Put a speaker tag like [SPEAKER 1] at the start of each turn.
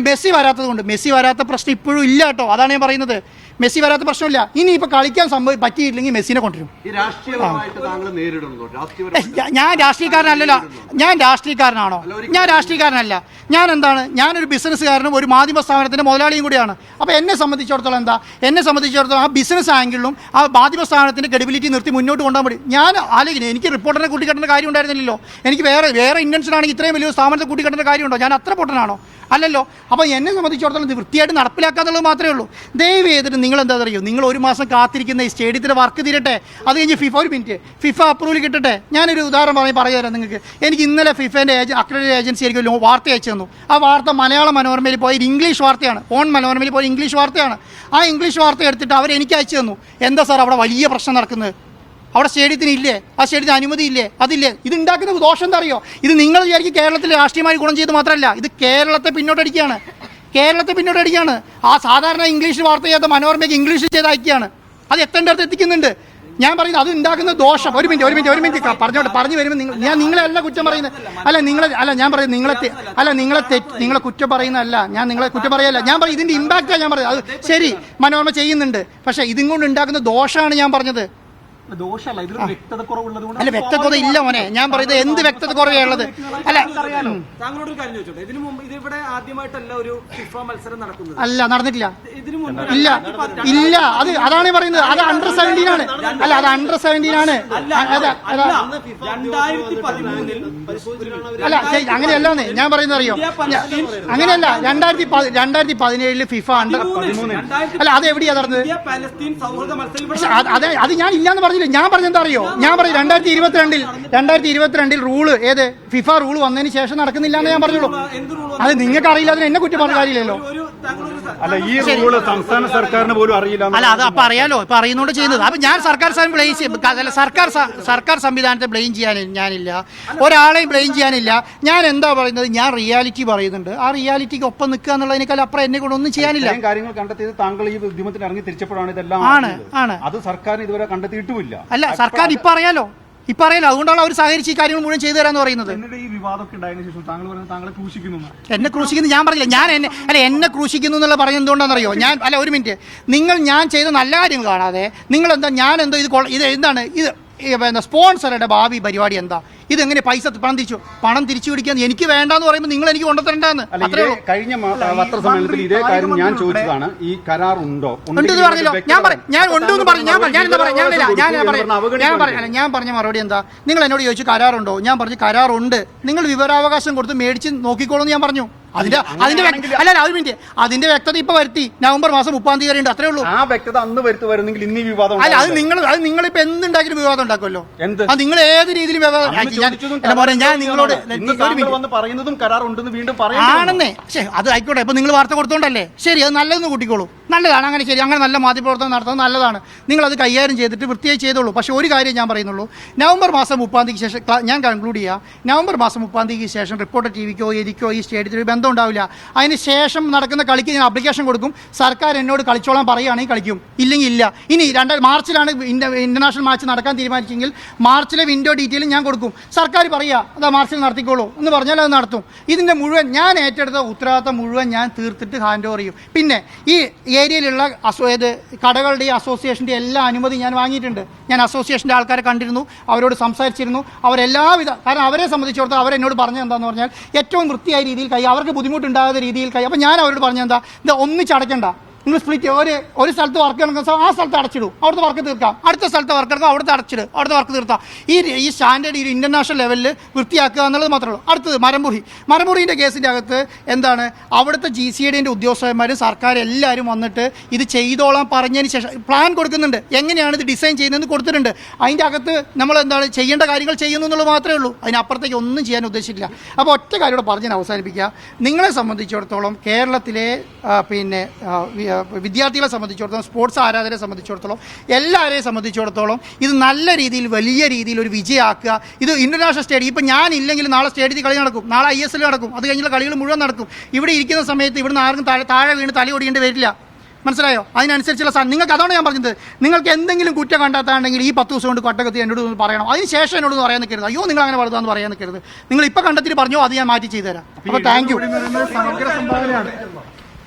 [SPEAKER 1] Messi വരാത്തത് കൊണ്ട്. Messi വരാത്ത പ്രശ്നം ഇപ്പോഴും ഇല്ല കേട്ടോ. അതാണ് ഞാൻ പറയുന്നത്. മെസ്സി വരാത്ത പ്രശ്നമില്ല. ഇനി ഇപ്പൊ കളിക്കാൻ സംഭവം പറ്റിയില്ലെങ്കിൽ മെസ്സിനെ കൊണ്ടുവരും. ഞാൻ രാഷ്ട്രീയക്കാരനല്ലല്ലോ. ഞാൻ രാഷ്ട്രീയക്കാരനാണോ? ഞാൻ രാഷ്ട്രീയക്കാരനല്ല. ഞാൻ എന്താണ്? ഞാനൊരു ബിസിനസ്സുകാരനും ഒരു മാധ്യമ സ്ഥാപനത്തിന്റെ മുതലാളിയും കൂടിയാണ്. അപ്പോൾ എന്നെ സംബന്ധിച്ചിടത്തോളം എന്താ? എന്നെ സംബന്ധിച്ചിടത്തോളം ആ ബിസിനസ് ആംഗിളിലും ആ മാധ്യമ സ്ഥാപനത്തിന്റെ ക്രെഡിബിലിറ്റി നിർത്തി മുന്നോട്ട് കൊണ്ടുപോകാൻ പറ്റും ഞാൻ ആലോചിക്കുന്നത് എനിക്ക് റിപ്പോർട്ടറിനെ കൂട്ടിക്കെട്ടേണ്ട കാര്യം ഉണ്ടായിരുന്നില്ലല്ലോ. എനിക്ക് വേറെ വേറെ ഇന്റൻഷൻ ആണെങ്കിൽ ഇത്രയും വലിയ സ്ഥാപനത്തെ കൂട്ടിക്കെട്ടേണ്ട കാര്യമുണ്ടോ? ഞാൻ അത്ര പൊട്ടനാണോ? അല്ലല്ലോ. അപ്പോൾ എന്നെ സംബന്ധിച്ചിടത്തോളം ഇത് വൃത്തിയായിട്ട് നടപ്പിലാക്കാന്നുള്ളത് മാത്രമേ ഉള്ളൂ. ദയവ് ചെയ്തിട്ട് നിങ്ങൾ എന്താ അറിയോ നിങ്ങൾ ഒരു മാസം കാത്തിരിക്കുന്ന ഈ സ്റ്റേഡിയത്തിലെ വർക്ക് തീരട്ടെ? അത് കഴിഞ്ഞ് ഫിഫ ഒരു മിനിറ്റ്. ഫിഫ അപ്രൂവൽ കിട്ടട്ടെ? ഞാനൊരു ഉദാഹരണം പറഞ്ഞ് പറഞ്ഞു തരാം നിങ്ങൾക്ക്. എനിക്ക് ഇന്നലെ ഫിഫേന്റെ ഏജ അക്രഡിറ്റ് ഏജൻസി എനിക്ക് വാർത്ത അയച്ചു തന്നു. ആ വാർത്ത മലയാള മനോരമയിൽ പോയി ഇംഗ്ലീഷ് വാർത്തയാണ്. ഓൺ മനോരമയിൽ പോയി ഇംഗ്ലീഷ് വാർത്തയാണ്. ആ ഇംഗ്ലീഷ് വാർത്ത എടുത്തിട്ട് അവർ എനിക്ക് അയച്ചു തന്നു. എന്താ സാർ അവിടെ വലിയ പ്രശ്നം നടക്കുന്നത്? അവിടെ സ്റ്റേഡിയത്തിന് ഇല്ലേ? ആ സ്റ്റേഡിയത്തിന് അനുമതി ഇല്ലേ? അതില്ലേ? ഇത് ഉണ്ടാക്കുന്ന ദോഷം എന്താ അറിയോ? ഇത് നിങ്ങൾ വിചാരിക്കും കേരളത്തിൽ രാഷ്ട്രീയമായി ഗുണം ചെയ്ത് മാത്രമല്ല ഇത് കേരളത്തെ പിന്നോട്ടടിക്കുകയാണ്. കേരളത്തെ പിന്നോട്ടടിക്കുകയാണ് ആ സാധാരണ ഇംഗ്ലീഷ് വാർത്ത ചെയ്ത മനോരമയ്ക്ക് ഇംഗ്ലീഷിൽ ചെയ്ത് അത് എത്തേണ്ടടുത്ത് എത്തിക്കുന്നുണ്ട്. ഞാൻ പറയുന്നത് അത് ഉണ്ടാക്കുന്ന ദോഷം. ഒരു മിനിറ്റ് ഒരു മിനിറ്റ് ഒരു മിനിറ്റ്. പറഞ്ഞോട്ട് പറഞ്ഞു വരുമ്പോൾ നിങ്ങൾ ഞാൻ നിങ്ങളെ കുറ്റം പറയുന്നത്. അല്ല നിങ്ങളെ അല്ല ഞാൻ പറയുന്നത് നിങ്ങളെ അല്ല നിങ്ങളെ തെറ്റ് നിങ്ങളെ കുറ്റം പറയുന്നതല്ല. ഞാൻ നിങ്ങളെ കുറ്റം പറയല്ല. ഞാൻ പറയും ഇതിന്റെ ഇമ്പാക്റ്റാണ് ഞാൻ പറയുന്നത്. അത് ശരി മനോരമ ചെയ്യുന്നുണ്ട്. പക്ഷേ ഇതും കൊണ്ട് ഉണ്ടാക്കുന്ന ദോഷമാണ് ഞാൻ പറഞ്ഞത്. അല്ല വ്യക്തത ഇല്ല മോനെ. ഞാൻ പറയുന്നത് എന്ത് വ്യക്തത കുറവുള്ളത് അല്ല.
[SPEAKER 2] അറിയാലോ താങ്കളോട് ഒരു കാര്യം ചോദിച്ചോട്ടെ. ഇതിനു മുമ്പ് ഇതിവിടെ ആദ്യമായിട്ടല്ല ഒരു ഫിഫ മത്സരം നടക്കുന്നത്.
[SPEAKER 1] അല്ല നടന്നിട്ടില്ല. ഇല്ല. ഇല്ല. അത് അതാണ് പറയുന്നത്. അത് അണ്ടർ സെവന്റീൻ ആണ്. അല്ല അത് അണ്ടർ സെവന്റീൻ ആണ്. അല്ല അങ്ങനെയല്ല ഞാൻ പറയുന്നത് അറിയോ? അങ്ങനെയല്ല. രണ്ടായിരത്തി രണ്ടായിരത്തി പതിനേഴിൽ ഫിഫ അണ്ടർ അല്ല അത് എവിടെയാ നടന്നത്? അതെ അത് ഞാൻ ഇല്ലാന്ന് പറഞ്ഞില്ല? ഞാൻ പറഞ്ഞ എന്താ അറിയോ? ഞാൻ പറയും രണ്ടായിരത്തി ഇരുപത്തിരണ്ടിൽ രണ്ടായിരത്തി ഇരുപത്തിരണ്ടിൽ റൂൾ ഏത്? ഫിഫ റൂൾ വന്നതിന് ശേഷം നടക്കുന്നില്ല എന്ന് ഞാൻ പറഞ്ഞുള്ളൂ. അത് നിങ്ങൾക്ക് അറിയില്ല അതിന് എന്നെ കുറ്റം പറഞ്ഞ കാര്യമില്ലല്ലോ.
[SPEAKER 3] അല്ല ഈ റൂൾ സംസ്ഥാന സർക്കാരിന് പോലും അറിയില്ല
[SPEAKER 1] അല്ല അത് അപ്പൊ അറിയാലോ. ഇപ്പൊ അറിയുന്നോണ്ട് ചെയ്യുന്നത്. അപ്പൊ ഞാൻ സർക്കാർ ബ്ലെയിം ചെയ്യ- അല്ല സർക്കാർ സർക്കാർ സംവിധാനത്തെ ബ്ലെയിം ചെയ്യാൻ ഞാനില്ല. ഒരാളെയും ബ്ലെയിം ചെയ്യാനില്ല. ഞാൻ എന്താ പറയുന്നത്? ഞാൻ റിയാലിറ്റി പറയുന്നുണ്ട്. ആ റിയാലിറ്റിക്ക് ഒപ്പം നിൽക്കുക എന്നുള്ളതിനേക്കാൾ അപ്പുറം എന്നെ കൊണ്ട് ഒന്നും ചെയ്യാനില്ല.
[SPEAKER 3] കാര്യങ്ങൾ കണ്ടെത്തിയത് താങ്കൾ ഈ ഉദ്യമത്തിൽ ഇറങ്ങി തിരിച്ചപ്പോഴാണ് ഇതെല്ലാം
[SPEAKER 1] ആണ്, ആണ്.
[SPEAKER 3] അത് സർക്കാരിന് ഇതുവരെ കണ്ടെത്തിയിട്ടുമില്ല.
[SPEAKER 1] അല്ല സർക്കാർ ഇപ്പൊ അറിയാലോ. ഇപ്പൊ പറയുന്നത് അതുകൊണ്ടാണ് അവർ സഹകരിച്ച് ഈ കാര്യങ്ങൾ മുഴുവൻ ചെയ്തു തരാന്ന് പറയുന്നത്.
[SPEAKER 3] ഈ
[SPEAKER 1] എന്നെ ക്രൂശിക്കുന്നു ഞാൻ പറഞ്ഞില്ല. ഞാൻ എന്നെ അല്ല എന്നെ ക്രൂശിക്കുന്നു എന്നുള്ള പറയുന്നത് എന്തുകൊണ്ടാണെന്നറിയോ? ഞാൻ അല്ല ഒരു മിനിറ്റ്. നിങ്ങൾ ഞാൻ ചെയ്ത നല്ല കാര്യങ്ങൾ കാണാതെ നിങ്ങൾ എന്താ ഞാൻ എന്തോ ഇത് ഇത് എന്താണ്? ഇത് ഈ സ്പോൺസറുടെ ഭാവി പരിപാടി എന്താ? ഇതെങ്ങനെ പൈസ പണം തിരിച്ചു പണം തിരിച്ചു പിടിക്കാൻ എനിക്ക് വേണ്ടെന്ന് പറയുമ്പോൾ നിങ്ങൾ എനിക്ക് കൊണ്ടുതരണ്ടെന്ന്
[SPEAKER 3] കഴിഞ്ഞ പത്രസമ്മേളനത്തിൽ ഇതേ കാര്യം ഞാൻ ചോദിച്ചതാണ്. ഈ കരാർ ഉണ്ടോ
[SPEAKER 1] ഉണ്ട് പറഞ്ഞല്ലോ. ഞാൻ പറയും ഞാൻ ഉണ്ട് എന്ന് പറഞ്ഞു ഞാൻ ഞാൻ എന്താ പറയാം ഞാൻ ഞാൻ ഞാൻ പറയാം ഞാൻ പറഞ്ഞ മറുപടി എന്താ? നിങ്ങൾ എന്നോട് ചോദിച്ചു കരാറുണ്ടോ? ഞാൻ പറഞ്ഞു കരാറുണ്ട്. നിങ്ങൾ വിവരാവകാശം കൊടുത്ത് മേടിച്ച് നോക്കിക്കോളൂ എന്ന് ഞാൻ പറഞ്ഞു. അതിന്റെ അതിന്റെ വ്യക്ത- അല്ല അല്ല ഒരു മിനിറ്റ് അതിന്റെ വ്യക്തത ഇപ്പൊ വരുത്തി. നവംബർ മാസം മുപ്പാം തീയതി വരെയുണ്ട് അത്രേ ഉള്ളൂ.
[SPEAKER 3] ആ വ്യക്തത അന്ന് വരുത്തു വരുന്നെങ്കിൽ ഇന്ന് ഈ വിവാദം
[SPEAKER 1] അല്ല അത്
[SPEAKER 3] ഉണ്ടാവില്ല.
[SPEAKER 1] നിങ്ങൾ അത് നിങ്ങൾ ഇപ്പൊ എന്തുണ്ടാക്കിയാലും വിവാദം ഉണ്ടാക്കുമല്ലോ.
[SPEAKER 3] എന്ത്?
[SPEAKER 1] അത് നിങ്ങൾ ഏത് രീതിയിൽ വിവാദം
[SPEAKER 3] അന്ന്
[SPEAKER 1] ഞാൻ-
[SPEAKER 3] ചോദിച്ചതും
[SPEAKER 1] അല്ല മോനെ, ഞാൻ നിങ്ങളോട്
[SPEAKER 3] ഇന്ന്
[SPEAKER 1] ഒരു
[SPEAKER 3] താങ്കൾ
[SPEAKER 1] മിനിറ്റ്
[SPEAKER 3] വന്ന് പറയുന്നതും കരാർ ഉണ്ടെന്ന് വീണ്ടും പറയുന്നു
[SPEAKER 1] ആണെന്നേ. ശരി അത് ആയിക്കോട്ടെ. ഇപ്പൊ നിങ്ങൾ വാർത്ത കൊടുത്തോണ്ടല്ലേ? ശരി അത് നല്ലതെന്ന് കൂട്ടിക്കോളൂ. നല്ലതാണ് അങ്ങനെ ശരി. അങ്ങനെ നല്ല മാധ്യമപ്രവർത്തനം നടത്തുന്നത് നല്ലതാണ്. നിങ്ങൾ അത് കൈകാര്യം ചെയ്തിട്ട് വൃത്തിയായി ചെയ്തോളൂ. പക്ഷേ ഒരു കാര്യം ഞാൻ പറയുന്നുള്ളൂ. നവംബർ മാസം മുപ്പാം തീയതിക്ക് ശേഷം ക്ലാ- ഞാൻ കൺക്ലൂഡ് ചെയ്യാം. നവംബർ മാസം മുപ്പാം തീയതിക്ക് ശേഷം റിപ്പോർട്ടർ ടി വിക്കോ എനിക്കോ ഈ സ്റ്റേഡിയത്തിൽ ബന്ധം ഉണ്ടാവില്ല. അതിന് ശേഷം നടക്കുന്ന കളിക്ക് ഞാൻ അപ്ലിക്കേഷൻ കൊടുക്കും. സർക്കാർ എന്നോട് കളിച്ചോളാൻ പറയുകയാണെങ്കിൽ കളിക്കും. ഇല്ലെങ്കിൽ ഇല്ല. ഇനി രണ്ട് മാർച്ചിലാണ് ഇന്റർനാഷണൽ മാച്ച് നടക്കാൻ തീരുമാനിച്ചെങ്കിൽ മാർച്ചിലെ വിൻഡോ ഡീറ്റെയിൽ ഞാൻ കൊടുക്കും. സർക്കാർ പറയുക അതാ മാർച്ചിൽ നടത്തിക്കോളൂ. എന്ന് പറഞ്ഞാൽ അത് നടത്തും. ഇതിന്റെ മുഴുവൻ ഞാൻ ഏറ്റെടുത്ത ഉത്തരവാദിത്തം മുഴുവൻ ഞാൻ തീർത്തിട്ട് ഹാൻഡ് ഓവർ ചെയ്യും. പിന്നെ ഈ ഏരിയയിലുള്ള അസോ ഏത് കടകളുടെയും അസോസിയേഷന്റെ എല്ലാ അനുമതി ഞാൻ വാങ്ങിയിട്ടുണ്ട്. ഞാൻ അസോസിയേഷന്റെ ആൾക്കാരെ കണ്ടിരുന്നു അവരോട് സംസാരിച്ചിരുന്നു. അവരെല്ലാവിധ കാരണം അവരെ സംബന്ധിച്ചിടത്തോളം അവരെന്നോട് പറഞ്ഞത് എന്താണെന്ന് പറഞ്ഞാൽ ഏറ്റവും വൃത്തിയായ രീതിയിൽ കൈ അവർക്ക് ബുദ്ധിമുട്ടുണ്ടാകാത്ത രീതിയിൽ കൈ അപ്പോൾ ഞാൻ അവരോട് പറഞ്ഞെന്താ ഇത് ഒന്നിച്ചടയ്ക്കണ്ട നിങ്ങൾ സ്പ്ലിറ്റ് ഒരു ഒരു സ്ഥലത്ത് വർക്ക് നടക്കുന്ന ആ സ്ഥലത്ത് അടച്ചിടും. അവിടുത്തെ വർക്ക് തീർക്കാം. അടുത്ത സ്ഥലത്ത് വർക്ക് എടുക്കാം അവിടുത്തെ അടച്ചിടും. അവിടുത്തെ വർക്ക് തീർത്താം. ഈ ഈ സ്റ്റാൻഡേർഡ് ഈ ഇന്റർനാഷണൽ ലെവലിൽ വൃത്തിയാക്കുക എന്നുള്ളത് മാത്രമേ ഉള്ളൂ. അടുത്തത് മരമുറി മരമുറിന്റെ കേസിന്റെ അകത്ത് എന്താണ്? അവിടുത്തെ ജി സി ഡിന്റെ ഉദ്യോഗസ്ഥന്മാരും സർക്കാർ എല്ലാവരും വന്നിട്ട് ഇത് ചെയ്തോളാം പറഞ്ഞതിന് ശേഷം പ്ലാൻ കൊടുക്കുന്നുണ്ട്. എങ്ങനെയാണ് ഇത് ഡിസൈൻ ചെയ്യുന്നതെന്ന് കൊടുത്തിട്ടുണ്ട്. അതിന്റെ അകത്ത് നമ്മൾ എന്താണ് ചെയ്യേണ്ട കാര്യങ്ങൾ ചെയ്യുന്നു എന്നുള്ളത് മാത്രമേ ഉള്ളൂ. അതിനപ്പുറത്തേക്ക് ഒന്നും ചെയ്യാൻ ഉദ്ദേശിച്ചില്ല അപ്പോൾ ഒറ്റ കാര്യം കൂടെ പറഞ്ഞ് അവസാനിപ്പിക്കുക നിങ്ങളെ സംബന്ധിച്ചിടത്തോളം കേരളത്തിലെ പിന്നെ വിദ്യാർത്ഥികളെ സംബന്ധിച്ചിടത്തോളം സ്പോർട്സ് ആരാധകരെ സംബന്ധിച്ചിടത്തോളം എല്ലാവരെയും സംബന്ധിച്ചിടത്തോളം ഇത് നല്ല രീതിയിൽ വലിയ രീതിയിൽ ഒരു വിജയമാക്കുക. ഇത് ഇന്റർനാഷണൽ സ്റ്റേഡിയം ഇപ്പം ഞാൻ ഇല്ലെങ്കിൽ നാളെ സ്റ്റേഡിയത്തിൽ കളി നടക്കും. നാളെ ഐ എസ് എൽ നടക്കും. അത് കഴിഞ്ഞുള്ള കളികൾ മുഴുവൻ നടക്കും. ഇവിടെ ഇരിക്കുന്ന സമയത്ത് ഇവിടുന്ന് ആർക്കും താഴെ താഴെ വീണ് തല ഒടിയേണ്ടി വരില്ല. മനസ്സിലായോ? അതിനനുസരിച്ചുള്ള സാധനം നിങ്ങൾക്ക് അതാണ് ഞാൻ പറഞ്ഞത്. നിങ്ങൾക്ക് എന്തെങ്കിലും കുറ്റം കണ്ടെത്താണെങ്കിൽ ഈ പത്ത് ദിവസം കൊണ്ട് കൊട്ടകത്തി എന്നോട് ഒന്ന് പറയണം. അതിന് ശേഷം എന്നോട് ഒന്ന് പറയാൻ നിൽക്കരുത്. അയ്യോ നിങ്ങൾ അങ്ങനെ വളർത്താന്ന് പറയാൻ നിൽക്കരുത്. നിങ്ങൾ ഇപ്പം കണ്ടെത്തി പറഞ്ഞോ അത് ഞാൻ മാറ്റി ചെയ്തു തരാം അപ്പോൾ താങ്ക് യു